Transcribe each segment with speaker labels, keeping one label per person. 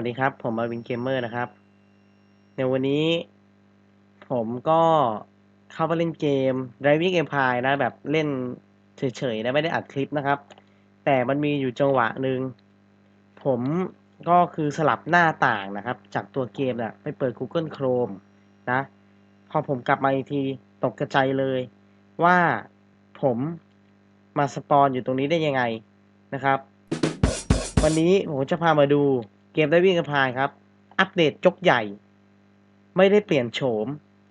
Speaker 1: วัสดีครับ ผมมาวินเกมเมอร์นะครับ ในวันนี้ ผมก็เข้ามาเล่นเกม Driving Empire นะ แบบเล่นเฉยๆนะไม่ได้อัดคลิปนะครับ แต่มันมีอยู่จังหวะหนึ่ง ผมก็คือสลับหน้าต่างนะครับ จากตัวเกมนะไปเปิด Google Chrome นะ พอผมกลับมาอีกทีตกกระจายเลยว่าผมมาสปอนอยู่ตรงนี้ได้ยังไงนะครับ วันนี้ผมจะพามาดู กมได้วิ่งกันพายครับ อัปเดตจกใหญ่ ไม่ได้เปลี่ยนโฉม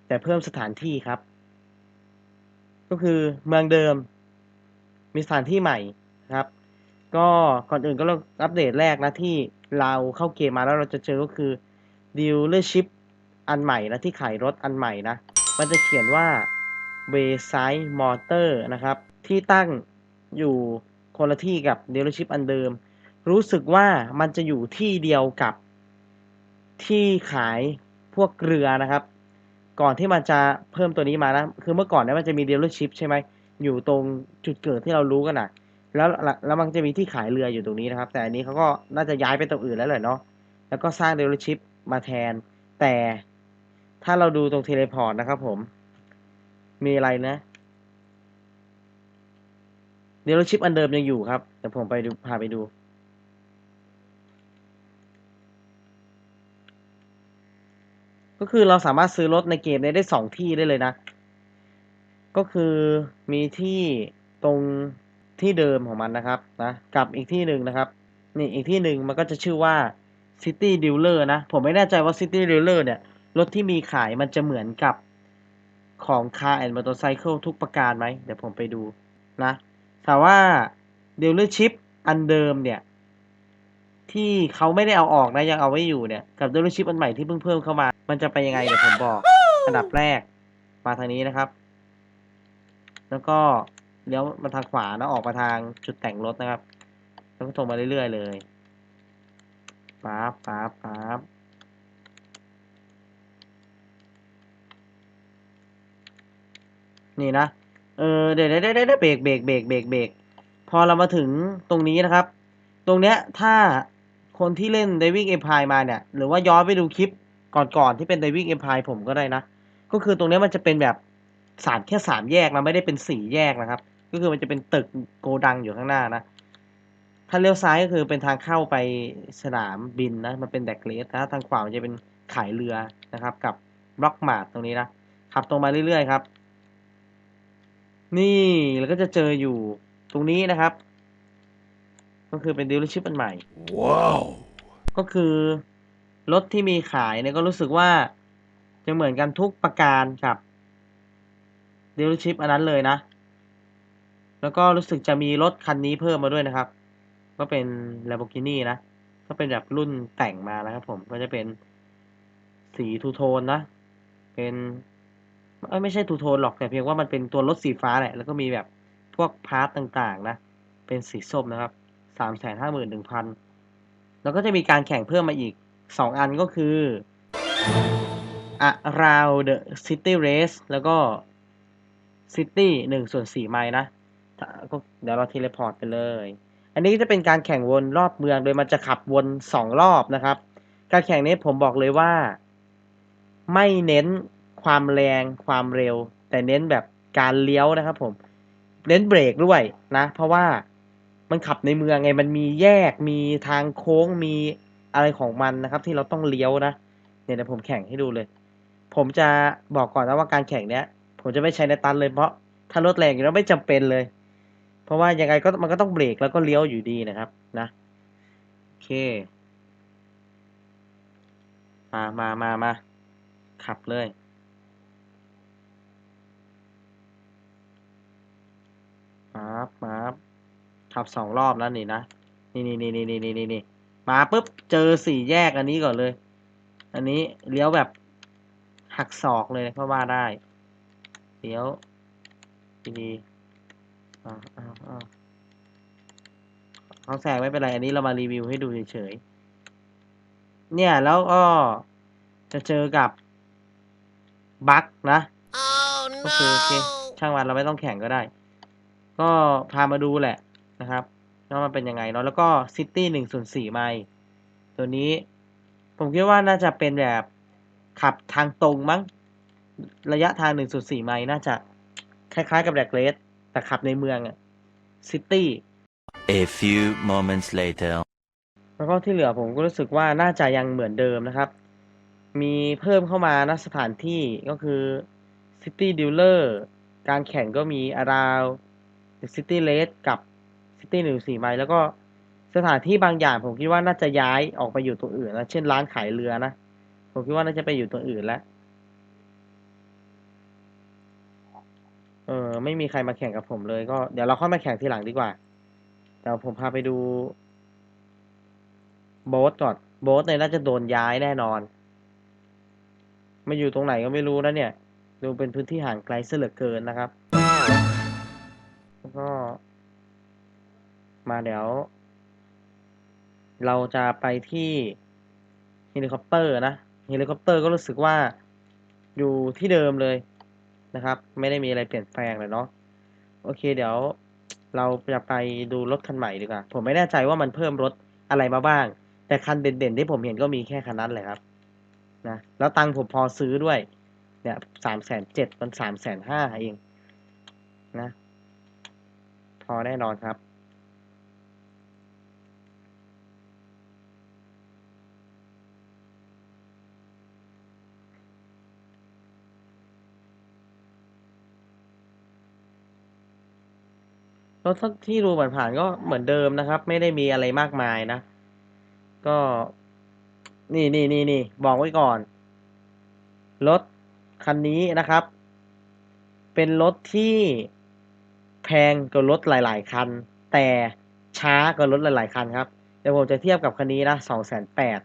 Speaker 1: แต่เพิ่มสถานที่ครับ ก็คือเมืองเดิม มีสถานที่ใหม่ครับ ก็ก่อนอื่นก็เราอัปเดตแรกนะที่เราเข้าเกมมาแล้วเราจะเจอก็คือดีลเลอร์ชิพอันใหม่นะที่ขายรถอันใหม่นะ มันจะเขียนว่า w a y s i d e Motor นะครับ ที่ตั้งอยู่คนละที่กับดีลเลอร์ชิพอันเดิม รู้สึกว่ามันจะอยู่ที่เดียวกับที่ขายพวกเรือนะครับ ก่อนที่มันจะเพิ่มตัวนี้มานะ คือเมื่อก่อนเนี่ยมันจะมีเดลเลอร์ชิพใช่ไหมอยู่ตรงจุดเกิดที่เรารู้กันนะแล้วแล้วมันจะมีที่ขายเรืออยู่ตรงนี้นะครับ แต่อันนี้เขาก็น่าจะย้ายไปตรงอื่นแล้วแหละเนาะแล้วก็สร้างเดลเลอร์ชิพมาแทน แต่ถ้าเราดูตรงเทเลพอร์ตนะครับผม มีอะไรนะเดลเลอร์ชิพอันเดิมยังอยู่ครับแต่ผมไปดูพาไปดู ก็คือเราสามารถซื้อรถในเกมนี้ได้สองที่ได้เลยนะ ก็คือมีที่ตรงที่เดิมของมันนะครับนะกับอีกที่หนึ่งนะครับ นี่อีกที่หนึ่งมันก็จะชื่อว่า City Dealer นะ ผมไม่แน่ใจว่า City Dealer เนี่ย รถที่มีขายมันจะเหมือนกับของ Car and Motorcycle ทุกประการไหม เดี๋ยวผมไปดูนะแต่ว่า Dealership อันเดิมเนี่ย ที่เขาไม่ได้เอาออกนะยังเอาไว้อยู่เนี่ยกับ Dealership อันใหม่ที่เพิ่งเพิ่มเข้ามา มันจะไปยังไงเดี๋ยวผมบอกอันดับแรก มาทางนี้นะครับ แล้วก็เลี้ยวมาทางขวานะออกมาทางจุดแต่งรถนะครับ แล้วก็ตรงมาเรื่อยๆเลยปั๊บปั๊บปั๊บนี่นะ เออเดี๋ยวเดี๋ยวเดี๋ยวเบรกเบรกเบรกเบรกเบรกพอเรามาถึงตรงนี้นะครับ ตรงเนี้ยถ้า คนที่เล่น Diving Empire มาเนี่ย หรือว่าย้อนไปดูคลิปก่อนๆที่เป็น Diving Empire ผมก็ได้นะ ก็คือตรงนี้มันจะเป็นแบบสามแค่สามแยกนะไม่ได้เป็นสี่แยกนะครับ ก็คือมันจะเป็นตึกโกดังอยู่ข้างหน้านะถ้าเลี้ยวซ้ายก็คือเป็นทางเข้าไปสนามบินนะ มันเป็นแดกเลสนะทางขวาจะเป็นขายเรือนะครับ กับบล็อกมาร์ตตรงนี้นะขับตรงมาเรื่อยๆครับ นี่แล้วก็จะเจออยู่ตรงนี้นะครับ ก็คือเป็นดีลเลอร์ชิพอันใหม่
Speaker 2: ว้าว
Speaker 1: ก็คือรถที่มีขายเนี่ยก็รู้สึกว่าจะเหมือนกันทุกประการกับดีลเลอร์ชิพอันนั้นเลยนะ แล้วก็รู้สึกจะมีรถคันนี้เพิ่มมาด้วยนะครับ ก็เป็น Lamborghini นะ ก็เป็นแบบรุ่นแต่งมานะครับผม ก็จะเป็นสีทูโทนนะ เป็นเอ้ยไม่ใช่ทูโทนหรอกแต่เพียงว่ามันเป็นตัวรถสีฟ้าแหละ แล้วก็มีแบบพวกพาร์ตต่างๆนะ เป็นสีส้มนะครับ สามแสนห้าหมื่นหนึ่งพันแล้วก็จะมีการแข่งเพิ่มมาอีกสองอันก็คือ Around the City Race แล้วก็ City หนึ่งส่วนสี่ไมล์นะก็เดี๋ยวเราเทเลพอร์ตไปเลย อันนี้จะเป็นการแข่งวนรอบเมือง โดยมันจะขับวนสองรอบนะครับ การแข่งนี้ผมบอกเลยว่า ไม่เน้นความแรงความเร็ว แต่เน้นแบบการเลี้ยวนะครับผม เน้นเบรกด้วยนะ เพราะว่า มันขับในเมืองไงมันมีแยกมีทางโค้งมีอะไรของมันนะครับ ที่เราต้องเลี้ยวนะเนี่ยเดี๋ยวผมแข่งให้ดูเลย ผมจะบอกก่อนนะว่าการแข่งเนี้ย ผมจะไม่ใช้ในตันเลยเพราะถ้ารถแรงอยู่แล้วไม่จำเป็นเลย เพราะว่ายังไงก็มันก็ต้องเบรกแล้วก็เลี้ยวอยู่ดีนะครับนะโอเค มามามามาขับเลยมาบมาบ ขับสองรอบแล้วนี่นะ นี่นี่นี่นี่นี่นี่นี่มาปุ๊บเจอสี่แยกอันนี้ก่อนเลย อันนี้เลี้ยวแบบหักศอกเลยเพราะว่าได้ เลี้ยวดีๆอ่าอ่าอ่าเขาแซงไม่เป็นไร อันนี้เรามารีวิวให้ดูเฉยๆ เนี่ยแล้วก็จะเจอกับบั๊กนะ
Speaker 2: Oh
Speaker 1: ก็คือโอเคช่างวันเราไม่ต้องแข่งก็ได้ ก็พามาดูแหละ นะครับว่ามันเป็นยังไงเนาะแล้วก็ซิตี้หนึ่งส่วนสี่ไมล์ตัวนี้ ผมคิดว่าน่าจะเป็นแบบขับทางตรงมั้ง ระยะทาง1.4ไมล์น่าจะคล้ายๆกับแดกเลสแต่ขับในเมืองอะซิตี้
Speaker 2: A few moments later.
Speaker 1: แล้วก็ที่เหลือผมก็รู้สึกว่าน่าจะยังเหมือนเดิมนะครับ มีเพิ่มเข้ามานะสถานที่ก็คือ City Dealer การแข่งก็มี Around City Race กับ City 1.4ไมล์แล้วก็สถานที่บางอย่างผมคิดว่าน่าจะย้ายออกไปอยู่ตรงอื่นนะเช่นร้านขายเรือนะผมคิดว่าน่าจะไปอยู่ตรงอื่นแล้วเออไม่มีใครมาแข่งกับผมเลยก็เดี๋ยวเราค่อยมาแข่งทีหลังดีกว่าเดี๋ยวผมพาไปดูโบ๊ทก่อนโบ๊ทเนี่ยน่าจะโดนย้ายแน่นอนมาอยู่ตรงไหนก็ไม่รู้นะเนี่ย ดูเป็นพื้นที่ห่างไกลเสียเหลือเกินนะครับ แล้วก็ มาเดี๋ยว เราจะไปที่เฮลิคอปเตอร์นะเฮลิคอปเตอร์ก็รู้สึกว่าอยู่ที่เดิมเลยนะครับ ไม่ได้มีอะไรเปลี่ยนแปลงเลยเนาะโอเค เดี๋ยวเราจะไปดูรถคันใหม่ดีกว่าผมไม่แน่ใจว่ามันเพิ่มรถอะไรมาบ้าง แต่คันเด่นๆที่ผมเห็นก็มีแค่คันนั้นเลยครับนะแล้วตังค์ผมพอซื้อด้วยเนี่ยสามแสนเจ็ดมันสามแสนห้าเองนะ พอแน่นอนครับ รถที่ดูผ่านๆก็เหมือนเดิมนะครับ ไม่ได้มีอะไรมากมายนะ ก็ นี่นี่นี่นี่บอกไว้ก่อน รถคันนี้นะครับ เป็นรถที่แพงกว่ารถหลาย ๆ คัน แต่ช้ากว่ารถหลาย ๆ คันครับ เดี๋ยวผมจะเทียบกับคันนี้นะสองแสนแปด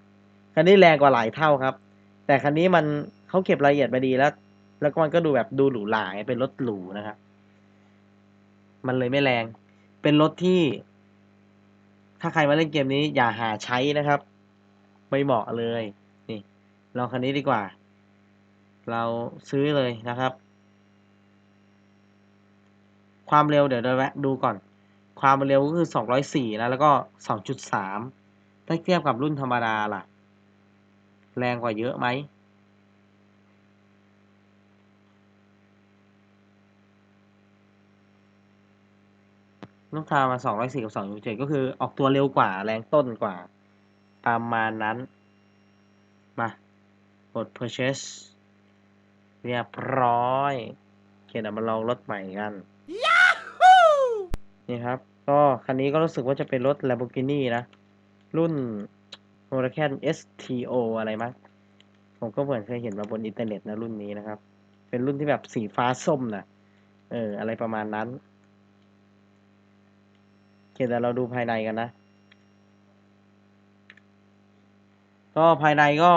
Speaker 1: คันนี้แรงกว่าหลายเท่าครับ แต่คันนี้มันเขาเก็บรายละเอียดมาดีแล้ว แล้วก็มันก็ดูแบบดูหรูหราไงเป็นรถหรูนะครับ มันเลยไม่แรง เป็นรถที่ ถ้าใครมาเล่นเกมนี้อย่าหาใช้นะครับ ไม่เหมาะเลย นี่ลองคันนี้ดีกว่า เราซื้อเลยนะครับ ความเร็วเดี๋ยวเราแวะดูก่อน ความเร็วก็คือ 204 นะ แล้วก็ 2.3 ถ้าเทียบกับรุ่นธรรมดาล่ะ แรงกว่าเยอะไหม ลูกทามาสองร้อยสี่กับสองเจ็ดก็คือออกตัวเร็วกว่าแรงต้นกว่า ประมาณนั้น มากด purchase เรียบร้อยโอเคเดี๋ยวมาลองรถใหม่กัน นี่ครับ ก็คันนี้ก็รู้สึกว่าจะเป็นรถ Lamborghini นะ รุ่น Huracan STO อะไรมั้งผมก็เหมือนเคยเห็นมาบนอินเทอร์เน็ตนะรุ่นนี้นะครับ เป็นรุ่นที่แบบสีฟ้าส้มนะเออ อะไรประมาณนั้นโอ เคแต่เราดูภายในกันนะ ก็ภายในก็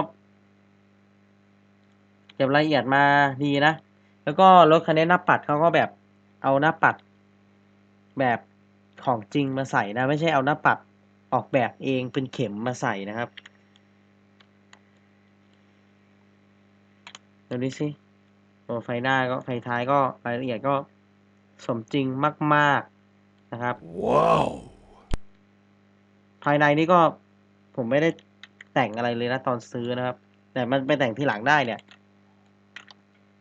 Speaker 1: เก็บรายละเอียดมาดีนะ แล้วก็รถคันนี้หน้าปัดเขาก็แบบเอาหน้าปัด แบบของจริงมาใส่นะ ไม่ใช่เอาหน้าปัดออกแบบเองเป็นเข็มมาใส่นะครับดูนี่สิโอ้ไฟหน้าก็ไฟท้ายก็รายละเอียดก็สมจริงมาก ๆ นะครับ
Speaker 2: Wow.
Speaker 1: ภายในนี่ก็ผมไม่ได้แต่งอะไรเลยนะตอนซื้อนะครับ แต่มันไปแต่งทีหลังได้เนี่ย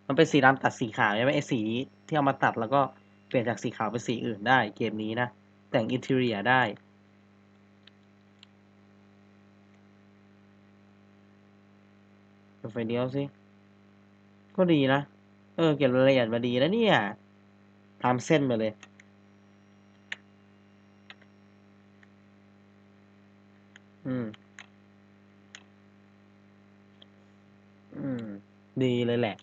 Speaker 1: มันเป็นสีดำตัดสีขาวใช่ไหมไอ้สีที่เอามาตัดแล้วก็เปลี่ยนจากสีขาวเป็นสีอื่นได้เกมนี้นะ แต่งอินเท r รียได้ดูไฟเดียวสิ ก็ดีนะ เออ เก็บรายละเอียดมาดีแล้วเนี่ยตามเส้นมาเลย อืม อืม ดีเลยแหละ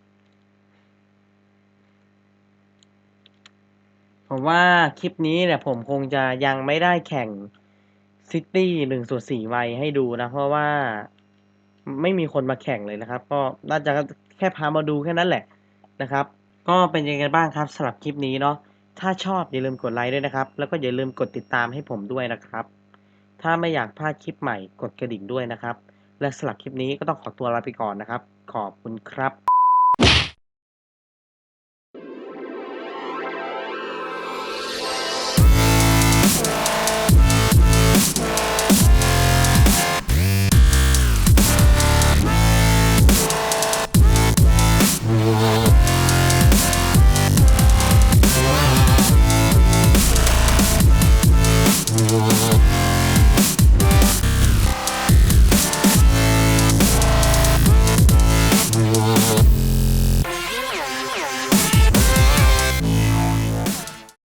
Speaker 1: ผมว่าคลิปนี้เนี่ยผมคงจะยังไม่ได้แข่งซิตี้หนึ่งส่วนสี่ไวยให้ดูนะ เพราะว่าไม่มีคนมาแข่งเลยนะครับ ก็น่าจะแค่พามาดูแค่นั้นแหละนะครับ ก็เป็นยังไงบ้างครับสำหรับคลิปนี้เนาะถ้าชอบอย่าลืมกดไลค์ด้วยนะครับ แล้วก็อย่าลืมกดติดตามให้ผมด้วยนะครับ ถ้าไม่อยากพลาดคลิปใหม่กดกระดิ่งด้วยนะครับ และสำหรับคลิปนี้ก็ต้องขอตัวลาไปก่อนนะครับ ขอบคุณครับ